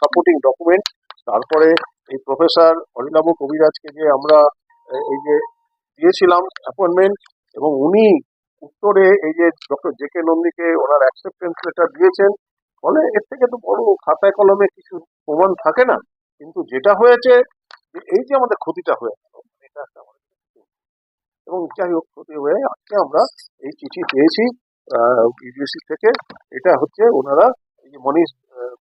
Supporting document তারপরে এই professor Anilabh কবিরাজকে যে আমরা এই যে দিয়েছিলাম অ্যাপয়েন্টমেন্ট এবং উনি উত্তরে এই যে ডক্টর জে কে নন্দীকে ওনার অ্যাকসেপ্টেন্স লেটার দিয়েছেন, ফলে এর থেকে তো বড় খাতায় কলমে কিছু প্রমাণ থাকে না। কিন্তু যেটা হয়েছে এই যে আমাদের ক্ষতিটা হয়ে এটা একটা এবং যাই হোক, ক্ষতি হয়ে আজকে আমরা এই চিঠি পেয়েছি ইউজিসি থেকে। এটা হচ্ছে ওনারা এই যে মনীষ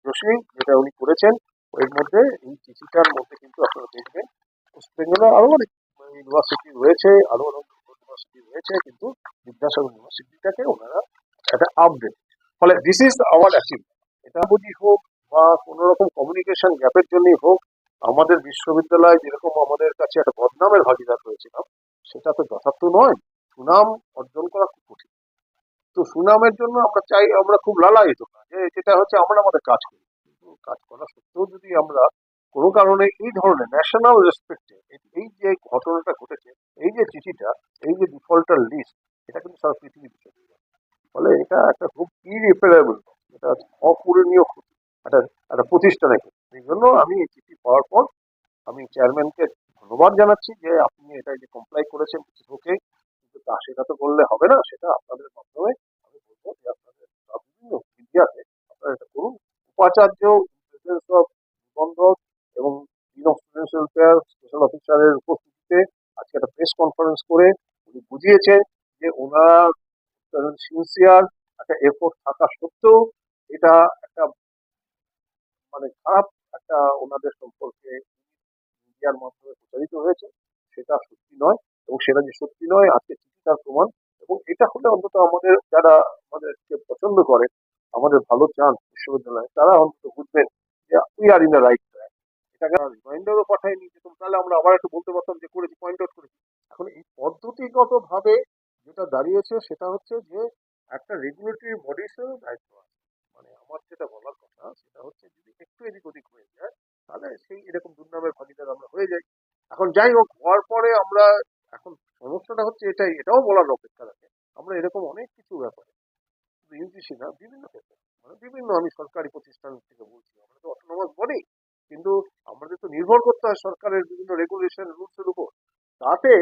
যোশী যেটা উনি করেছেন এর মধ্যে এই চিঠিটার মধ্যে কিন্তু আপনারা দেখবেন ওয়েস্ট বেঙ্গলে আরও অনেক ইউনিভার্সিটি রয়েছে, আরও অনেক ইউনিভার্সিটি রয়েছে, কিন্তু বিদ্যাসাগর ইউনিভার্সিটিটাকে ওনারা একটা আপডেট ফলে দিস ইজ আওয়ার অ্যাচিভমেন্ট এটা বুঝি হোক বা কোনো রকম কমিউনিকেশন গ্যাপের জন্যই হোক, আমাদের বিশ্ববিদ্যালয় যেরকম আমাদের কাছে একটা বদনামের ভাগিদার হয়েছিলাম সেটা তো যথার্থ নয়। সুনাম অর্জন করা খুব কঠিন। তো সুনামের জন্য আমরা চাই, আমরা খুব লালায়িত যে যেটা হচ্ছে আমরা আমাদের কাজ করি। কাজ করা সত্ত্বেও যদি আমরা কোনো কারণে এই ধরনের ন্যাশনাল রেসপেক্টে এই যে ঘটনাটা ঘটেছে, এই যে চিঠিটা, এই যে ডিফল্টার লিস্ট এটা কিন্তু সারা পৃথিবী বিষয় ফলে এটা একটা খুব ইরিপেয়ারেবল এটা অপূরণীয় ক্ষতি, একটা একটা প্রতিষ্ঠানের ক্ষতি। এই জন্য আমি এই চিঠি পাওয়ার পর আমি চেয়ারম্যানকে ধন্যবাদ জানাচ্ছি যে আপনি এটা যে কমপ্লাই করেছেন ওকে কিন্তু তা সেটা তো করলে হবে না, সেটা আপনাদের মাধ্যমে আমি বলব যে আপনাদের সব বিভিন্ন মিডিয়াতে আপনারা এটা করুন উপাচার্য নিবন্ধক এবং ডিন অফিসারের উপস্থিতিতে আজকে একটা প্রেস কনফারেন্স করে উনি বুঝিয়েছেন যে ওনার সিনসিয়ার একটা এফোর্ট থাকা সত্ত্বেও এটা একটা মানে খারাপ একটা ওনাদের সম্পর্কে মিডিয়ার মাধ্যমে প্রচারিত হয়েছে। সেটা সত্যি নয় এবং সেটা যে সত্যি নয়, আজকে চিঠি তার প্রমাণ। এবং এটা হলে অন্তত আমাদের যারা আমাদেরকে পছন্দ করে, আমাদের ভালো চান বিশ্ববিদ্যালয়ে, তারা অন্তত বুঝবেন যে we are in the right track এটাকে রিমাইন্ডারও পাঠায়নি যেরকম তাহলে আমরা আবার একটু বলতে পারতাম যে করেছি পয়েন্ট আউট করেছি। এখন এই পদ্ধতিগত ভাবে যেটা দাঁড়িয়েছে সেটা হচ্ছে যে একটা রেগুলেটরি বডিসেরও দায়িত্ব আছে। মানে আমার যেটা বলার কথা সেটা হচ্ছে যদি একটু এদিক ওদিক হয়ে যায়, তাহলে সেই এরকম দুর্নামের ভাগিদার আমরা হয়ে যাই। এখন যাই হোক, হওয়ার পরে আমরা এখন সমস্যাটা হচ্ছে এটাই, এটাও বলার অপেক্ষা রাখে। আমরা এরকম অনেক কিছু ব্যাপারে। ইউজিসি না, বিভিন্ন ক্ষেত্রে। মানে বিভিন্ন আমি সরকারি প্রতিষ্ঠান থেকে বলছি, আমরা তো অটোনমাস বডি কিন্তু আমাদের তো নির্ভর করতে হয় সরকারের বিভিন্ন রেগুলেশন রুলসের উপর। তাতে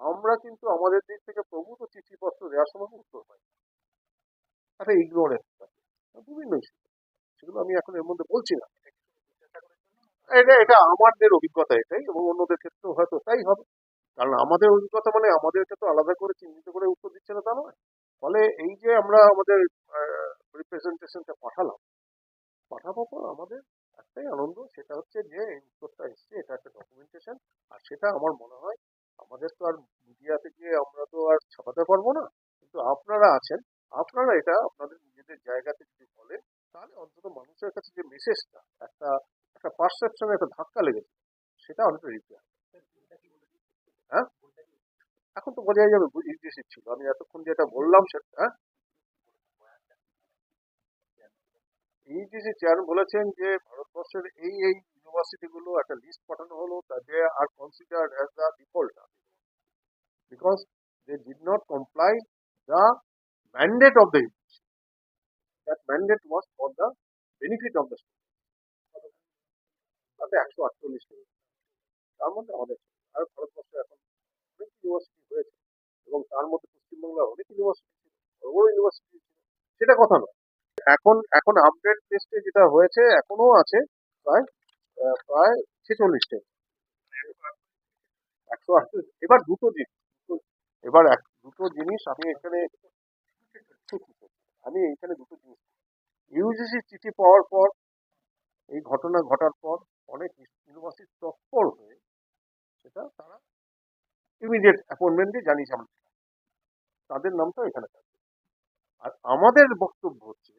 আমরা কিন্তু আমাদের দিক থেকে প্রভূত চিঠিপত্র দেওয়ার সময় উত্তর পাই। একটা ইগনোরেন্স বিভিন্ন সেগুলো আমি এখন এর মধ্যে বলছি না। এটা এটা আমাদের অভিজ্ঞতা এটাই, এবং অন্যদের ক্ষেত্রেও হয়তো তাই হবে। কারণ আমাদের অভিজ্ঞতা মানে আমাদেরকে তো আলাদা করে চিহ্নিত করে উত্তর দিচ্ছে না তা নয়। ফলে এই যে আমরা আমাদের রিপ্রেজেন্টেশনটা পাঠালাম। পাঠাবো পর আমাদের একটাই আনন্দ, সেটা হচ্ছে যে এই উত্তরটা এসছে, এটা একটা ডকুমেন্টেশন আর সেটা আমার মনে হয় আমাদের তো আর মিডিয়াতে গিয়ে আমরা তো আর ছাপাতে পারব না। কিন্তু আপনারা আছেন, আপনারা এটা আপনাদের নিজেদের জায়গাতে যদি বলেন, তাহলে অন্তত মানুষের কাছে যে মেসেজটা একটা একটা পারসেপশনে একটা ধাক্কা লেগেছে, সেটা অনেকটা রিপেয়ার হ্যাঁ? এখন তো বোঝাই যাবে ছিল, আমি এতক্ষণ যেটা বললাম সেটা ইউজিসি চেয়ার বলেছেন যে ভারতবর্ষের এই এই ইউনিভার্সিটি গুলো একটা লিস্ট পাঠানো হলো they are considered as the default because they did not comply the mandate of the university that mandate was for the benefit of the student তাতে একশো আটচল্লিশ তার মধ্যে আমাদের আর ভারতবর্ষে এখন অনেক ইউনিভার্সিটি হয়েছে। এবং তার মধ্যে পশ্চিমবাংলার অনেক ইউনিভার্সিটি ছিল, বড় ইউনিভার্সিটি ছিল। সেটা কথা নয়। এখন এখন আপডেট লিস্টে যেটা হয়েছে এখনও আছে, প্রায় প্রায় ছেচল্লিশটা। একশো আটচল্লিশ এবার দুটো জিনিস এবার এক, দুটো জিনিস আমি এখানে আমি এখানে দুটো জিনিস ইউজিসি চিঠি পাওয়ার পর, এই ঘটনা ঘটার পর, অনেক ইউনিভার্সিটি তৎপর হয়ে সেটা তারা ইমিডিয়েট অ্যাপয়েন্টমেন্টে জানিয়েছে আমরা তাদের নামটা এখানে থাকবে। আর আমাদের বক্তব্য হচ্ছে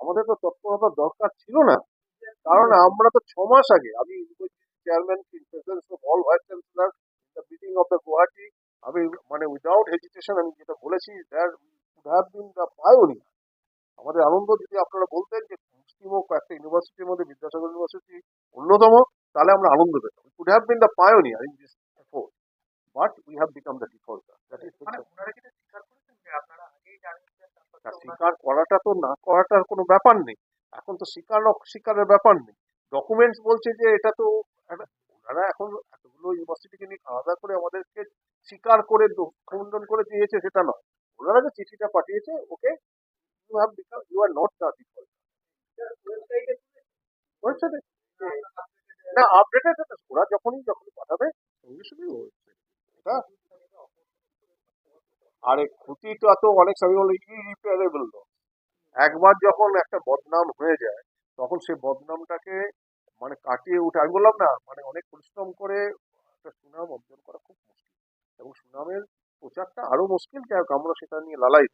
আমাদের তো তৎপরতার দরকার ছিল না। কারণ আমরা তো ছ মাস আগে, আমি chairman in the meeting of the Guwahati আমি মানে উইদাউট হেজিটেশন আমি যেটা বলেছি that would have been the আমাদের আনন্দ যদি আপনারা বলতেন যে পশ্চিমবঙ্গ একটা ইউনিভার্সিটির মধ্যে, বিদ্যাসাগর ইউনিভার্সিটি অন্যতম, তাহলে আমরা আনন্দ পেতাম। Would have been the pioneer in this but we have become the defaulter that is স্বীকার করাটা তো না করাটার কোনো ব্যাপার নেই। এখন তো স্বীকার স্বীকারের ব্যাপার নেই। ডকুমেন্টস বলছে যে এটা তো ওনারা এখন এতগুলো ইউনিভার্সিটিকে নিয়ে আলাদা করে আমাদেরকে স্বীকার করে দো- খণ্ডন করে দিয়েছে সেটা নয়। ওনারা যে চিঠিটা পাঠিয়েছে okay you have become you are not the people ওয়েবসাইটে না আপডেটেড ওরা যখনই যখনই পাঠাবে সঙ্গে সঙ্গে এটা আরে ক্ষতিটা তো অনেক সময় বলে ইরিপেয়ারেবল একবার যখন একটা বদনাম হয়ে যায়, তখন সেই বদনামটাকে মানে কাটিয়ে উঠে, আমি বললাম না মানে অনেক পরিশ্রম করে একটা সুনাম অর্জন করা খুব মুশকিল। এবং সুনামের প্রচারটা আরও মুশকিল যাই হোক আমরা সেটা নিয়ে লালাই